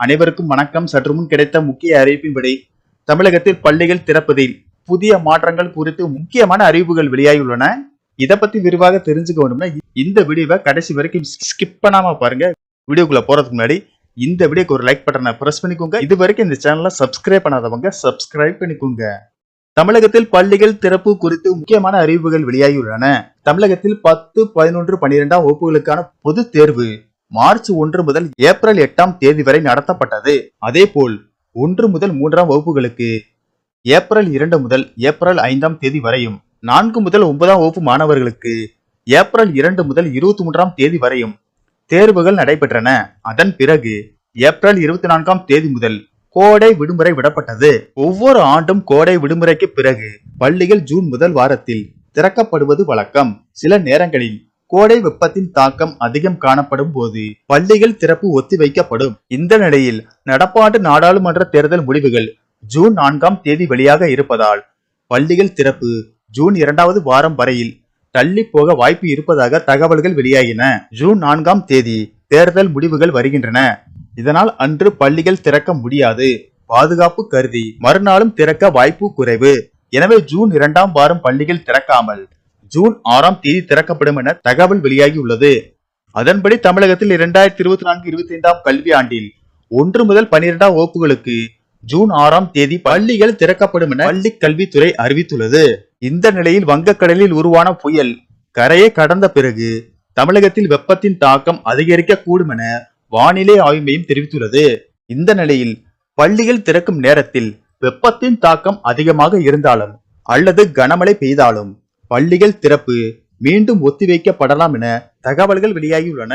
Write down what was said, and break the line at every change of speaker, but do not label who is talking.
அனைவருக்கும் வணக்கம். சற்று முன் கிடைத்த முக்கிய அறிவிப்பின்படி தமிழகத்தில் பள்ளிகள் திறப்பதில் புதிய மாற்றங்கள் குறித்து முக்கியமான அறிவிப்புகள் வெளியாகியுள்ளன. இதை பத்தி விரிவாக தெரிஞ்சுக்க வேணும்னா இந்த வீடியோவை கடைசி வரைக்கும் ஸ்கிப் பண்ணாம பாருங்க. வீடியோக்குள்ள போறதுக்கு முன்னாடி இந்த வீடியோக்கு ஒரு லைக் பட்டனை பிரஸ் பண்ணிக்கோங்க. இது வரைக்கும் இந்த சேனலை சப்ஸ்கிரைப் பண்ணாதவங்க சப்ஸ்கிரைப் பண்ணிக்கோங்க. தமிழகத்தில் பள்ளிகள் திறப்பு குறித்து முக்கியமான அறிவிப்புகள் வெளியாகியுள்ளன. தமிழகத்தில் பத்து பதினொன்று பனிரெண்டாம் வகுப்புகளுக்கான பொது தேர்வு. மார்ச் ஒன்று முதல் ஏப்ரல் எட்டாம் தேதி வரை நடத்தப்பட்டது. அதேபோல் ஒன்று முதல் மூன்றாம் வகுப்புகளுக்கு ஏப்ரல் இரண்டு முதல் ஏப்ரல் ஐந்தாம் தேதி வரையும் நான்கு முதல் ஒன்பதாம் வகுப்பு மாணவர்களுக்கு ஏப்ரல் இரண்டு முதல் இருபத்தி மூன்றாம் தேதி வரையும் தேர்வுகள் நடைபெற்றன. அதன் பிறகு ஏப்ரல் இருபத்தி நான்காம் தேதி முதல் கோடை விடுமுறை விடப்பட்டது. ஒவ்வொரு ஆண்டும் கோடை விடுமுறைக்கு பிறகு பள்ளிகள் ஜூன் முதல் வாரத்தில் திறக்கப்படுவது வழக்கம். சில நேரங்களில் கோடை வெப்பத்தின் தாக்கம் அதிகம் காணப்படும் போது பள்ளிகள் திறப்பு ஒத்திவைக்கப்படும் இந்த நிலையில் நடப்பாண்டு நாடாளுமன்ற தேர்தல் முடிவுகள் ஜூன் நான்காம் தேதி வெளியாக இருப்பதால் பள்ளிகள் திறப்பு ஜூன் இரண்டாவது வாரம் வரையில் தள்ளி போக வாய்ப்பு இருப்பதாக தகவல்கள் வெளியாகின. ஜூன் நான்காம் தேதி தேர்தல் முடிவுகள் வருகின்றன. இதனால் அன்று பள்ளிகள் திறக்க முடியாது. பாதுகாப்பு கருதி மறுநாளும் திறக்க வாய்ப்பு குறைவு. எனவே ஜூன் இரண்டாம் வாரம் பள்ளிகள் திறக்காமல் ஜூன் ஆறாம் தேதி திறக்கப்படும் என தகவல் வெளியாகியுள்ளது. அதன்படி தமிழகத்தில் இரண்டாயிரத்தி இருபத்தி நான்கு இருபத்தி ஐந்தாம் கல்வி ஆண்டில் ஒன்று முதல் பனிரெண்டாம் வகுப்புகளுக்கு ஜூன் ஆறாம் தேதி பள்ளிகள் திறக்கப்படும் என பள்ளி கல்வித்துறை அறிவித்துள்ளது. இந்த நிலையில் வங்கக்கடலில் உருவான புயல் கரையை கடந்த பிறகு தமிழகத்தில் வெப்பத்தின் தாக்கம் அதிகரிக்க கூடும் என வானிலை ஆய்வு மையம் தெரிவித்துள்ளது. இந்த நிலையில் பள்ளிகள் திறக்கும் நேரத்தில் வெப்பத்தின் தாக்கம் அதிகமாக இருந்தாலும் அல்லது கனமழை பெய்தாலும் பள்ளிகள் திறப்பு மீண்டும் ஒத்திவைக்கப்படலாம் என தகவல்கள் வெளியாகியுள்ளன.